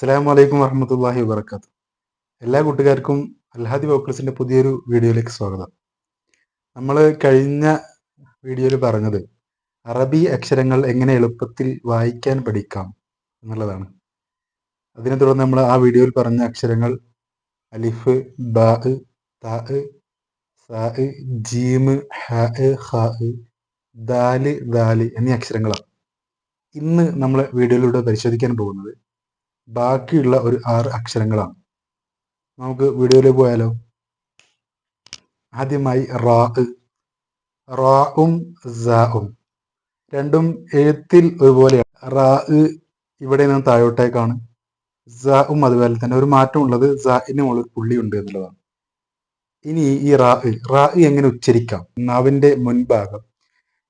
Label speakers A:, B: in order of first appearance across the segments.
A: അസ്സാം വലൈക്കും വർഹമത്തല്ലാഹി വാബർക്കാത്തു എല്ലാ കൂട്ടുകാർക്കും അൽഹാദി വോക്കൽസിന്റെ പുതിയൊരു വീഡിയോയിലേക്ക് സ്വാഗതം. നമ്മൾ കഴിഞ്ഞ വീഡിയോയിൽ പറഞ്ഞത് അറബി അക്ഷരങ്ങൾ എങ്ങനെ എളുപ്പത്തിൽ വായിക്കാൻ പഠിക്കാം എന്നുള്ളതാണ്. അതിനെ തുടർന്ന് നമ്മൾ ആ വീഡിയോയിൽ പറഞ്ഞ അക്ഷരങ്ങൾ അലിഫ് ബാ താ ജീമ് ഹ ദാൽ ദാൽ എന്നീ അക്ഷരങ്ങളാണ്. ഇന്ന് നമ്മൾ വീഡിയോയിലൂടെ പരിശോധിക്കാൻ പോകുന്നത് ബാക്കിയുള്ള ഒരു ആറ് അക്ഷരങ്ങളാണ്. നമുക്ക് വീഡിയോയിലേക്ക് പോയാലോ? ആദ്യമായി റാ. റാഉം സാഉം രണ്ടും എഴുത്തിൽ ഒരുപോലെയാണ് റാ ഇവിടെ നിന്ന് താഴോട്ടേക്കാണ്. സാഉം അതുപോലെ തന്നെ ഒരു മാറ്റം ഉള്ളത് സാഇന് ഒരു പുള്ളി ഉണ്ട് എന്നുള്ളതാണ്. ഇനി ഈ റാ. റാ എങ്ങനെ ഉച്ചരിക്കാം? നാവിന്റെ മുൻഭാഗം.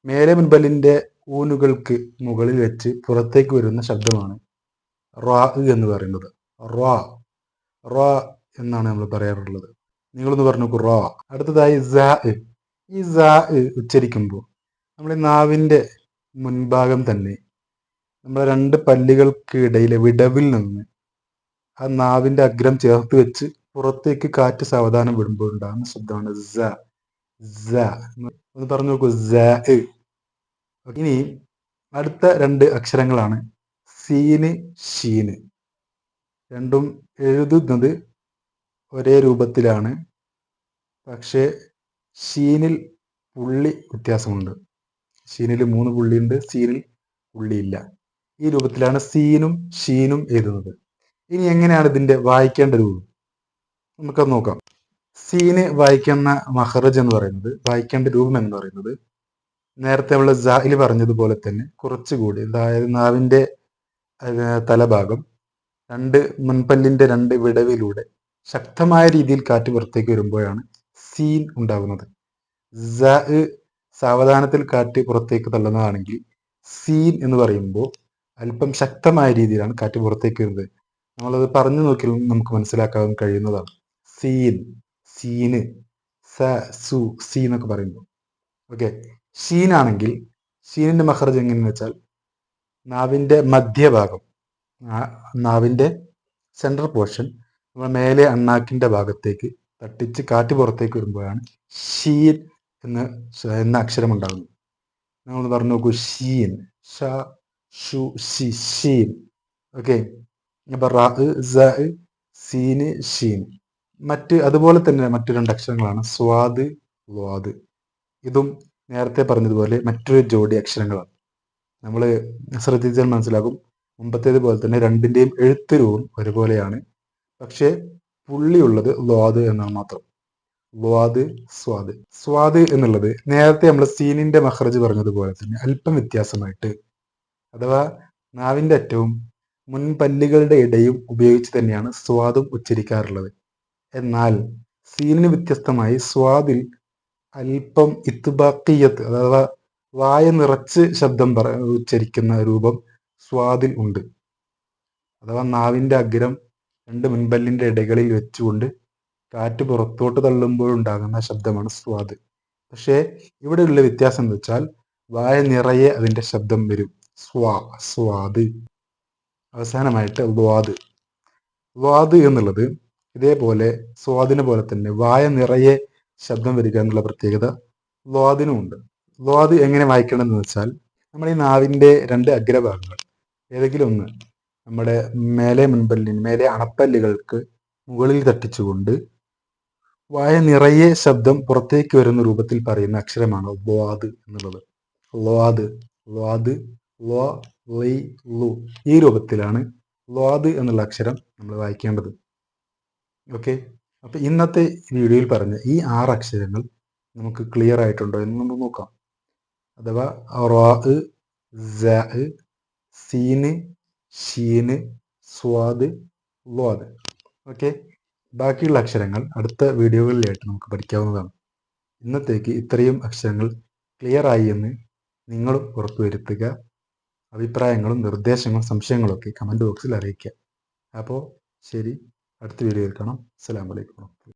A: മേലെ മുൻപലിന്റെ ഊനുകൾക്ക് മുകളിൽ വെച്ച് പുറത്തേക്ക് വരുന്ന ശബ്ദമാണ് റാ എന്ന് പറയുന്നത്. റാ. റാ എന്നാണ് നമ്മൾ പറയാറുള്ളത്. നിങ്ങളൊന്ന് പറഞ്ഞു റാ. അടുത്തതായി സാ. ഈ സാ ഉച്ചരിക്കുമ്പോൾ നമ്മൾ ഈ നാവിന്റെ മുൻഭാഗം തന്നെ നമ്മൾ രണ്ട് പല്ലുകൾക്കിടയിലെ വിടവിൽ നിന്ന് ആ നാവിന്റെ അഗ്രം ചേർത്ത് വെച്ച് പുറത്തേക്ക് കാറ്റ് സാവധാനം വിടുമ്പോൾ ഉണ്ടാകുന്ന ശബ്ദമാണ് സ. സ. ഒന്ന് പറഞ്ഞു നോക്കൂ സ. ഇനി അടുത്ത രണ്ട് അക്ഷരങ്ങളാണ് സീന് ഷീന് രണ്ടും എഴുതുന്നത് ഒരേ രൂപത്തിലാണ്. പക്ഷേ ഷീനിൽ പുള്ളി വ്യത്യാസമുണ്ട്. ഷീനിൽ മൂന്ന് പുള്ളിയുണ്ട് സീനിൽ പുള്ളിയില്ല. ഈ രൂപത്തിലാണ് സീനും ഷീനും എഴുതുന്നത്. ഇനി എങ്ങനെയാണ് ഇതിന്റെ വായിക്കേണ്ട രൂപം? നമുക്കത് നോക്കാം. സീന് വായിക്കുന്ന മഹറജ് എന്ന് പറയുന്നത് വായിക്കേണ്ട രൂപം എന്ന് പറയുന്നത് നേരത്തെ നമ്മൾ ജാഹിൽ പറഞ്ഞതുപോലെ തന്നെ കുറച്ചുകൂടി അതായത് നാവിന്റെ തലഭാഗം രണ്ട് മുൻപല്ലിന്റെ രണ്ട് വിടവിലൂടെ ശക്തമായ രീതിയിൽ കാറ്റ് പുറത്തേക്ക് വരുമ്പോഴാണ് സീൻ ഉണ്ടാകുന്നത്. ജ സാവധാനത്തിൽ കാറ്റ് പുറത്തേക്ക് തള്ളുന്നതാണെങ്കിൽ സീൻ എന്ന് പറയുമ്പോൾ അല്പം ശക്തമായ രീതിയിലാണ് കാറ്റ് പുറത്തേക്ക് വരുന്നത്. നമ്മളത് പറഞ്ഞു നോക്കിയാലും നമുക്ക് മനസ്സിലാക്കാൻ കഴിയുന്നതാണ്. സീൻ സീന് സ സു സി എന്നൊക്കെ പറയുമ്പോൾ. ഓക്കെ. ഷീനാണെങ്കിൽ ഷീനിന്റെ മഹർജ് എങ്ങനെയെന്ന് വെച്ചാൽ നാവിന്റെ മധ്യഭാഗം നാവിന്റെ സെൻട്രൽ പോർഷൻ നമ്മൾ മേലെ അണ്ണാക്കിന്റെ ഭാഗത്തേക്ക് തട്ടിച്ച് കാറ്റ് പുറത്തേക്ക് വരുമ്പോഴാണ് ഷീൻ എന്ന് എന്ന അക്ഷരം ഉണ്ടാകുന്നത് നമ്മൾ പറഞ്ഞു നോക്കൂ. ഷീൻ. ഷ ഷു ഷി ഷീൻ. ഓക്കെ. അപ്പൊ റ സീന് ഷീൻ. മറ്റ് അതുപോലെ തന്നെ മറ്റു രണ്ട് അക്ഷരങ്ങളാണ്. സ്വാദ് വാദ് ഇതും നേരത്തെ പറഞ്ഞതുപോലെ മറ്റൊരു ജോഡി അക്ഷരങ്ങളാണ്. നമ്മൾ ശ്രദ്ധിച്ചാൽ മനസ്സിലാകും. മുമ്പത്തേത് പോലെ തന്നെ രണ്ടിന്റെയും എഴുത്ത് രൂപം ഒരുപോലെയാണ്. പക്ഷേ പുള്ളിയുള്ളത് ല്വാദ് എന്നാണ് മാത്രം. ല്വാദ് സ്വാദ്. സ്വാദ് എന്നുള്ളത് നേരത്തെ നമ്മൾ സീനിന്റെ മഹ്റജ് പറഞ്ഞതുപോലെ തന്നെ അല്പം വ്യത്യാസമായിട്ട് അഥവാ നാവിന്റെ അറ്റവും മുൻപല്ലുകളുടെ ഇടയും ഉപയോഗിച്ച് തന്നെയാണ് സ്വാദും ഉച്ചരിക്കാറുള്ളത്. എന്നാൽ സീനിന് വ്യത്യസ്തമായി സ്വാദിൽ അല്പം ഇത്തുബാക്കിയത്ത് അഥവാ വായ നിറച്ച് ശബ്ദം പറ ഉച്ചരിക്കുന്ന രൂപം സ്വാദിൽ ഉണ്ട്. അഥവാ നാവിന്റെ അഗ്രം രണ്ട് മുൻപല്ലിന്റെ ഇടകളിൽ വെച്ചുകൊണ്ട് കാറ്റ് പുറത്തോട്ട് തള്ളുമ്പോൾ ഉണ്ടാകുന്ന ശബ്ദമാണ് സ്വാദ്. പക്ഷേ ഇവിടെയുള്ള വ്യത്യാസം എന്ന് വെച്ചാൽ വായ നിറയെ അതിന്റെ ശബ്ദം വരും. സ്വാ സ്വാദ്. അവസാനമായിട്ട് വാദ്. വാദ് എന്നുള്ളത് ഇതേപോലെ സ്വാദിനെ പോലെ തന്നെ വായ നിറയെ ശബ്ദം വരിക എന്നുള്ള പ്രത്യേകത വാദിനുമുണ്ട്. ദ്വാദ് എങ്ങനെ വായിക്കണം എന്ന് വെച്ചാൽ നമ്മൾ ഈ നാവിന്റെ രണ്ട് അഗ്രഭാഗങ്ങൾ ഏതെങ്കിലും ഒന്ന് നമ്മുടെ മേലെ മുൻപല്ലിന് മേലെ അണപ്പല്ലുകൾക്ക് മുകളിൽ തട്ടിച്ചുകൊണ്ട് വായ നിറയെ ശബ്ദം പുറത്തേക്ക് വരുന്ന രൂപത്തിൽ പറയുന്ന അക്ഷരമാണ് ദ്വാദ് എന്നുള്ളത്. ദ്വാദ് ദ്വാദ് ലോ ലൈ ലു ഈ രൂപത്തിലാണ് ദ്വാദ് എന്നുള്ള അക്ഷരം നമ്മൾ വായിക്കേണ്ടത്. ഓക്കെ? അപ്പൊ ഇന്നത്തെ വീഡിയോയിൽ പറഞ്ഞ ഈ ആറ് അക്ഷരങ്ങൾ നമുക്ക് ക്ലിയർ ആയിട്ടുണ്ടോ എന്ന് നമുക്ക് നോക്കാം. അഥവാ റോ സീന് ഷീന് സ്വാദ് ലോദ് ഓക്കെ? ബാക്കിയുള്ള അക്ഷരങ്ങൾ അടുത്ത വീഡിയോകളിലായിട്ട് നമുക്ക് പഠിക്കാവുന്നതാണ്. ഇന്നത്തേക്ക് ഇത്രയും അക്ഷരങ്ങൾ ക്ലിയർ ആയി എന്ന് നിങ്ങളും ഉറപ്പുവരുത്തുക. അഭിപ്രായങ്ങളും നിർദ്ദേശങ്ങളും സംശയങ്ങളും ഒക്കെ കമന്റ് ബോക്സിൽ അറിയിക്കുക. അപ്പോൾ ശരി അടുത്ത വീഡിയോയിൽ കാണാം. അസ്സാം അലൈക്കും